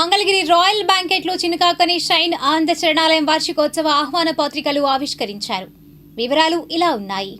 Mangalagiri royal బ్యాంకెట్లో Chinakakani shine ఆనంద శరణాలయం వార్షికోత్సవ ఆహ్వాన పత్రికలు ఆవిష్కరించారు. వివరాలు ఇలా ఉన్నాయి.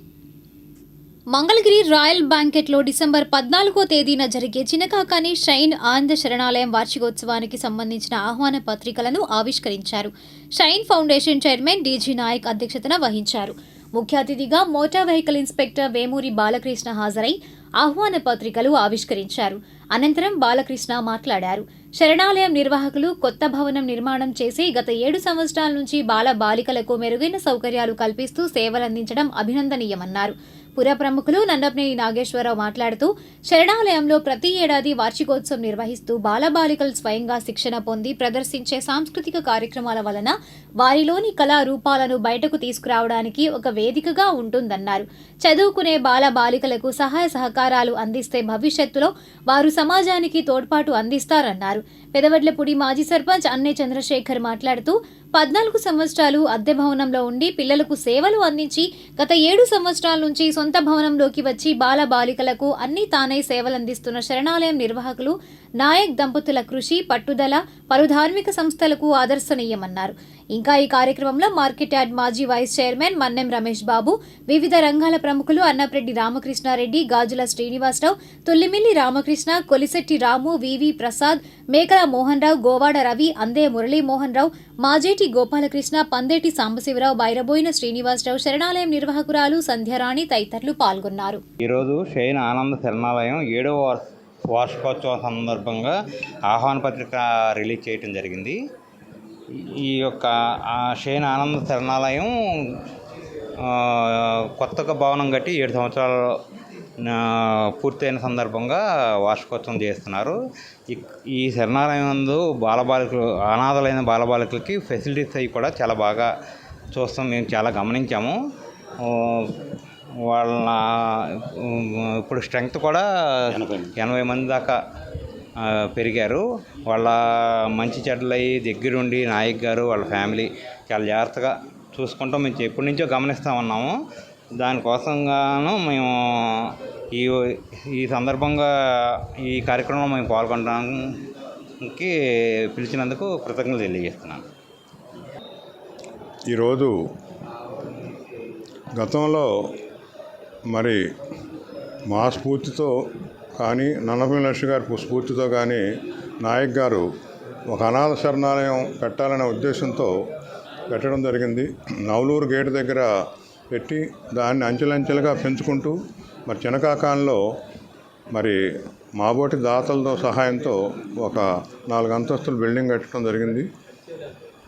మంగళగిరి రాయల్ బ్యాంకెట్లో డిసెంబర్ పద్నాలుగో తేదీన జరిగే చినకాకాని షైన్ ఆనంద శరణాలయం వార్షికోత్సవానికి సంబంధించిన ఆహ్వాన పత్రికలను ఆవిష్కరించారు. Shine foundation chairman DG Nayak అధ్యక్షతన వహించారు. ముఖ్య అతిథిగా motor vehicle inspector Vemuri Balakrishna హాజరై ఆహ్వాన పత్రికలు ఆవిష్కరించారు. అనంతరం బాలకృష్ణ మాట్లాడారు. శరణాలయం నిర్వాహకులు కొత్త భవనం నిర్మాణం చేసి గత ఏడు సంవత్సరాల నుంచి బాల బాలికలకు మెరుగైన సౌకర్యాలు కల్పిస్తూ సేవలందించడం అభినందనీయమన్నారు. పుర ప్రముఖులు నందపనేని నాగేశ్వరరావు మాట్లాడుతూ శరణాలయంలో ప్రతి ఏడాది వార్షికోత్సవం నిర్వహిస్తూ బాలబాలికలు స్వయంగా శిక్షణ పొంది ప్రదర్శించే సాంస్కృతిక కార్యక్రమాల వలన వారిలోని కళా రూపాలను బయటకు తీసుకురావడానికి ఒక వేదికగా ఉంటుందన్నారు. చదువుకునే బాల బాలికలకు సహాయ సహకారాలు అందిస్తే భవిష్యత్తులో వారు సమాజానికి తోడ్పాటు అందిస్తారన్నారు. పెదవడ్లపూడి మాజీ సర్పంచ్ అన్నే చంద్రశేఖర్ మాట్లాడుతూ పద్నాలుగు సంవత్సరాలు అద్దె భవనంలో ఉండి పిల్లలకు సేవలు అందించి గత ఏడు సంవత్సరాల నుంచి సొంత భవనంలోకి వచ్చి బాల బాలికలకు అన్ని తానే సేవలందిస్తున్న శరణాలయం నిర్వాహకులు నాయక్ దంపతుల కృషి పట్టుదల పలు ధార్మిక సంస్థలకు ఆదర్శనీయమన్నారు. ఇంకా ఈ కార్యక్రమంలో మార్కెట్ యార్డ్ మాజీ వైస్ చైర్మన్ మన్నెం రమేష్ బాబు వివిధ రంగాల ప్రముఖులు అన్నప్రెడ్డి రామకృష్ణారెడ్డి గాజుల శ్రీనివాసరావు తొల్లిమిల్లి రామకృష్ణ కొలిశెట్టి రాము వివి ప్రసాద్ మేకల మోహన్ రావు గోవాడ రవి అందే మురళీమోహన్ రావు మాజేటి గోపాలకృష్ణ పందేటి సాంబశివరావు బైరబోయిన శ్రీనివాసరావు శరణాలయం నిర్వాహకురాలు సంధ్యారాణి తదితరులు పాల్గొన్నారు. ఈరోజు ఆనంద శరణాలయం ఏడవ వార్షికోత్సవం సందర్భంగా ఆహ్వాన పత్రిక రిలీజ్ చేయడం జరిగింది. ఈ యొక్క ఆ షైన్ ఆనంద శరణాలయం కొత్తగా భవనం కట్టి ఏడు సంవత్సరాలు పూర్తయిన సందర్భంగా వార్షికోత్సవం చేస్తున్నారు. ఈ- శరణాలయం నందు బాలబాలికలు అనాథలైన బాలబాలికలకి ఫెసిలిటీస్ అవి కూడా చాలా బాగా చూస్తాం మేము చాలా గమనించాము. వాళ్ళ ఇప్పుడు స్ట్రెంగ్త్ కూడా ఎనభై మంది దాకా పెరిగారు. వాళ్ళ మంచి చెడ్డలై దగ్గరుండి నాయక్ గారు వాళ్ళ ఫ్యామిలీ చాలా జాగ్రత్తగా చూసుకుంటాం. మేము ఎప్పటి నుంచో గమనిస్తూ ఉన్నాము దానికోసంగాను మేము ఈ ఈ సందర్భంగా ఈ కార్యక్రమంలో మేము పాల్గొనడానికి పిలిచినందుకు కృతజ్ఞతలు తెలియజేస్తున్నాను. ఈరోజు గతంలో మరి మా స్ఫూర్తితో కానీ నన్నపల్లి లక్ష్మి గారి స్ఫూర్తితో కానీ నాయక్ గారు ఒక అనాథ శరణాలయం పెట్టాలనే ఉద్దేశంతో పెట్టడం జరిగింది. నవలూరు గేటు దగ్గర పెట్టి దాన్ని అంచెలంచెలుగా పెంచుకుంటూ మరి చినకాకాంలో మరి మాబోటి దాతలతో సహాయంతో ఒక నాలుగు అంతస్తుల బిల్డింగ్ కట్టడం జరిగింది.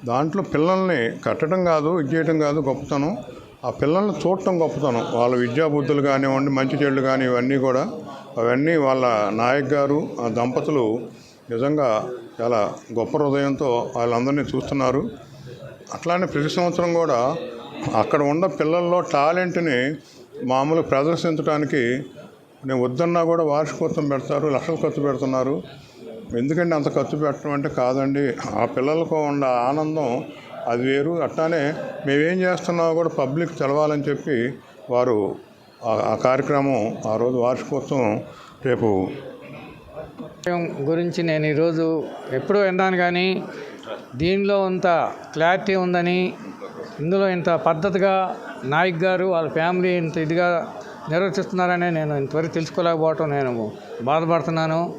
దాంట్లో పిల్లల్ని కట్టడం కాదు ఇది కాదు గొప్పతనం. ఆ పిల్లల్ని చూడటం గొప్పతనం. వాళ్ళ విద్యాబుద్ధులు కానివ్వండి మంచి చెడులు కానీ ఇవన్నీ కూడా అవన్నీ వాళ్ళ నాయక్ గారు ఆ దంపతులు నిజంగా చాలా గొప్ప హృదయంతో వాళ్ళందరినీ చూస్తున్నారు. అట్లానే ప్రతి సంవత్సరం కూడా అక్కడ ఉన్న పిల్లల్లో టాలెంట్ని మామూలు ప్రదర్శించడానికి నేను వద్దన్నా కూడా వార్షికోత్సవం పెడతారు లక్షలు ఖర్చు పెడుతున్నారు. ఎందుకంటే అంత ఖర్చు పెట్టడం అంటే కాదండి. ఆ పిల్లలకు ఉన్న ఆనందం అది వేరు. అట్లానే మేమేం చేస్తున్నామో కూడా పబ్లిక్ తెలవాలని చెప్పి వారు ఆ- కార్యక్రమం ఆ రోజు వార్షికోత్సవం రేపు గురించి నేను ఈరోజు ఎప్పుడూ విన్నాను కానీ దీనిలో ఇంత క్లారిటీ ఉందని ఇందులో ఇంత పద్ధతిగా నాయక్ గారు వాళ్ళ ఫ్యామిలీ ఇంత ఇదిగా నిర్వర్తిస్తున్నారని నేను ఇంతవరకు తెలుసుకోలేకపోవటం నేను బాధపడుతున్నాను.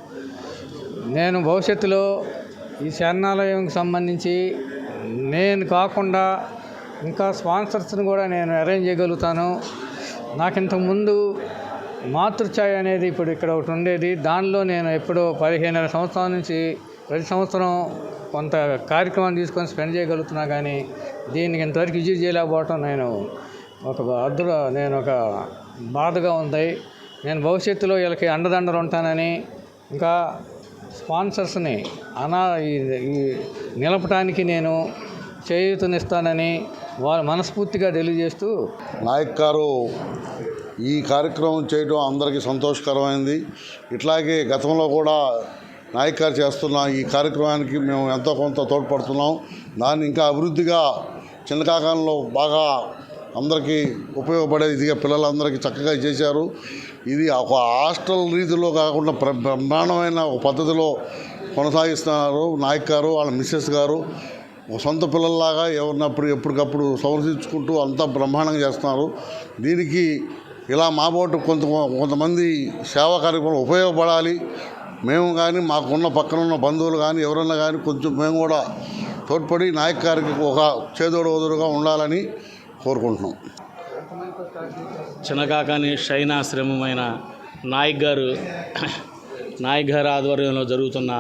నేను భవిష్యత్తులో ఈ శరణాలయంకి సంబంధించి నేను కాకుండా ఇంకా స్పాన్సర్స్ని కూడా నేను అరేంజ్ చేయగలుగుతాను. నాకు ఇంతకుముందు మాతృఛాయ అనేది ఇప్పుడు ఇక్కడ ఒకటి ఉండేది. దానిలో నేను ఎప్పుడో పదిహేను సంవత్సరాల నుంచి ప్రతి సంవత్సరం కొంత కార్యక్రమాన్ని తీసుకొని స్పెండ్ చేయగలుగుతున్నా కానీ దీనికి ఇంతవరకు విజిట్ చేయలేకపోవటం నేను ఒక అద్దుల నేను ఒక బాధగా ఉంది. నేను భవిష్యత్తులో వీళ్ళకి అండదండలు ఉంటానని ఇంకా స్పాన్సర్స్ని అనా ఈ నిలపటానికి నేను చేయూతనిస్తానని వారు మనస్ఫూర్తిగా తెలియజేస్తూ నాయక్ గారు ఈ కార్యక్రమం చేయడం అందరికీ సంతోషకరమైంది. ఇట్లాగే గతంలో కూడా నాయక్ గారు చేస్తున్న ఈ కార్యక్రమానికి మేము ఎంతో కొంత తోడ్పడుతున్నాం. దాన్ని ఇంకా అభివృద్ధిగా చిన్నకాకంలో బాగా అందరికీ ఉపయోగపడే ఇదిగా పిల్లలందరికీ చక్కగా చేశారు. ఇది ఒక హాస్టల్ రీతిలో కాకుండా ప్ర- బ్రహ్మాండమైన ఒక పద్ధతిలో కొనసాగిస్తున్నారు నాయక్ గారు వాళ్ళ మిస్సెస్ గారు. సొంత పిల్లల్లాగా ఎవరినప్పుడు ఎప్పటికప్పుడు సంరక్షించుకుంటూ అంతా బ్రహ్మాండంగా చేస్తున్నారు. దీనికి ఇలా మా బోటు కొంత కొంతమంది సేవా కార్యక్రమం ఉపయోగపడాలి. మేము కానీ మాకున్న పక్కన ఉన్న బంధువులు కానీ ఎవరన్నా కానీ కొంచెం మేము కూడా తోడ్పడి నాయక్ గారికి ఒక చేదోడు వదురుగా ఉండాలని కోరుకుంటున్నాం. చిన్నకాకాని శయనాశ్రమమైన నాయక్ గారు నాయక్ గారి ఆధ్వర్యంలో జరుగుతున్న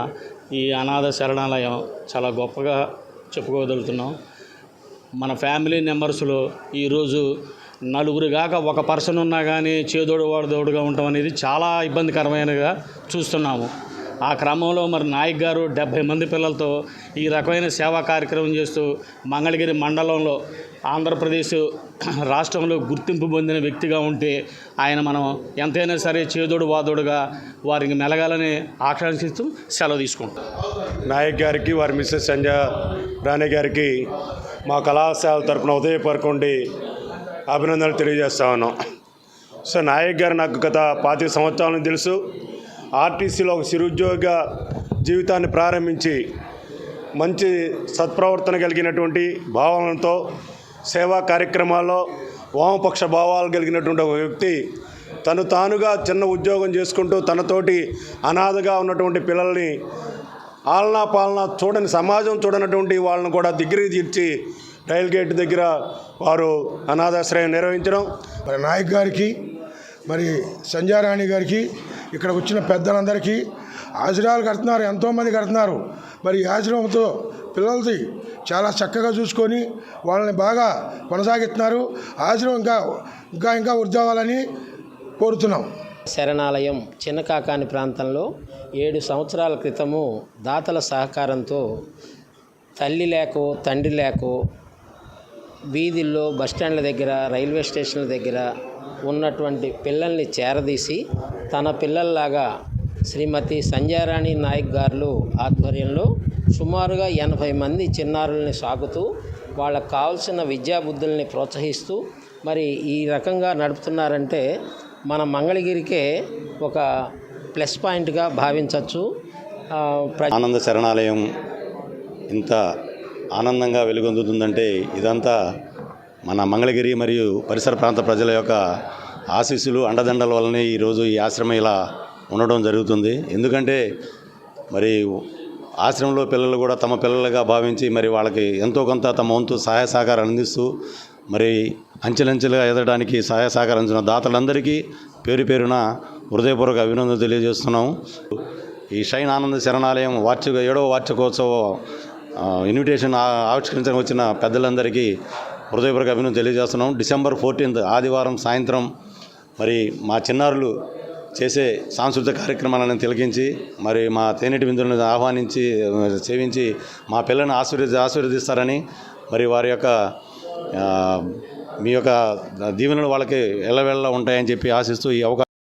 ఈ అనాథ శరణాలయం చాలా గొప్పగా చెప్పుకోగలుగుతున్నాం. మన ఫ్యామిలీ మెంబర్స్లో ఈరోజు నలుగురు కాక ఒక పర్సన్ ఉన్నా కానీ చేదోడు వాడదోడుగా ఉండటం అనేది చాలా ఇబ్బందికరమైనగా చూస్తున్నాము. ఆ క్రమంలో మరి నాయక్ గారు డెబ్భై మంది పిల్లలతో ఈ రకమైన సేవా కార్యక్రమం చేస్తూ మంగళగిరి మండలంలో ఆంధ్రప్రదేశ్ రాష్ట్రంలో గుర్తింపు పొందిన వ్యక్తిగా ఉంటే ఆయన మనం ఎంతైనా సరే చేదోడు వాదోడుగా వారికి మెలగాలని ఆకాంక్షిస్తూ సెలవు తీసుకుంటాం. నాయక్ గారికి వారి మిస్సెస్ సంజయ రాణి గారికి మా కళాశాల తరపున ఉదయపరకుండి అభినందనలు తెలియజేస్తా ఉన్నాం. సో నాయక్ గారు నాకు గత పాతిక సంవత్సరాల తెలుసు. ఆర్టీసీలో ఒక చిరుద్యోగ జీవితాన్ని ప్రారంభించి మంచి సత్ప్రవర్తన కలిగినటువంటి భావనలతో సేవా కార్యక్రమాల్లో వామపక్ష భావాలు కలిగినటువంటి ఒక వ్యక్తి తను తానుగా చిన్న ఉద్యోగం చేసుకుంటూ తనతోటి అనాథగా ఉన్నటువంటి పిల్లల్ని ఆలనా పాలనా చూడని సమాజం చూడనటువంటి వాళ్ళని కూడా దగ్గరికి తీర్చి రైల్ గేట్ దగ్గర వారు అనాథాశ్రయం నిర్వహించడం. మరి నాయక్ గారికి మరి సంజారాణి గారికి ఇక్కడ వచ్చిన పెద్దలందరికీ ఆశ్రయాలు కడుతున్నారు ఎంతోమంది కడుతున్నారు. మరి ఈ ఆశ్రమంతో పిల్లలది చాలా చక్కగా చూసుకొని వాళ్ళని బాగా కొనసాగిస్తున్నారు. ఆశ్రమం ఇంకా ఇంకా ఇంకా వృద్ధి కోరుతున్నాం. శరణాలయం చిన్నకాకాని ప్రాంతంలో ఏడు సంవత్సరాల క్రితము దాతల సహకారంతో తల్లి లేకో తండ్రి లేకో వీధుల్లో బస్టాండ్ల దగ్గర రైల్వే స్టేషన్ల దగ్గర ఉన్నటువంటి పిల్లల్ని చేరదీసి తన పిల్లల్లాగా శ్రీమతి సంజయారాణి నాయక్ గారు ఆధ్వర్యంలో సుమారుగా ఎనభై మంది చిన్నారుల్ని సాగుతూ వాళ్ళకు కావాల్సిన విద్యాబుద్ధుల్ని ప్రోత్సహిస్తూ మరి ఈ రకంగా నడుపుతున్నారంటే మన మంగళగిరికే ఒక ప్లస్ పాయింట్గా భావించవచ్చు ప్ర ఆనంద శరణాలయం ఇంత ఆనందంగా వెలుగొందుతుందంటే ఇదంతా మన మంగళగిరి మరియు పరిసర ప్రాంత ప్రజల యొక్క ఆశీస్సులు అండదండల వల్లనే ఈరోజు ఈ ఆశ్రమం ఇలా ఉండడం జరుగుతుంది. ఎందుకంటే మరి ఆశ్రమంలో పిల్లలు కూడా తమ పిల్లలుగా భావించి మరి వాళ్ళకి ఎంతో కొంత తమ వంతు సహాయ సహకారం అందిస్తూ మరి అంచెలంచెలుగా ఎదగడానికి సహాయ సహకారం అందించిన దాతలందరికీ పేరు పేరున హృదయపూర్వక అభినందనలు తెలియజేస్తున్నాము. ఈ షైన్ ఆనంద శరణాలయం వార్షిక ఏడవ వార్షికోత్సవం ఇన్విటేషన్ ఆవిష్కరించడం వచ్చిన పెద్దలందరికీ హృదయపూర్వక అభినందనలు తెలియజేస్తున్నాం. డిసెంబర్ ఫోర్టీన్త్ ఆదివారం సాయంత్రం మరి మా చిన్నారులు చేసే సాంస్కృతిక కార్యక్రమాలను తిలకించి మరి మా తేనెటి బిందులను ఆహ్వానించి సేవించి మా పిల్లలను ఆశీర్వది ఆశీర్వదిస్తారని మరి వారి యొక్క మీ యొక్క దీవెనలు వాళ్ళకి ఎల్లవెళ్ళ ఉంటాయని చెప్పి ఆశిస్తూ ఈ అవకాశం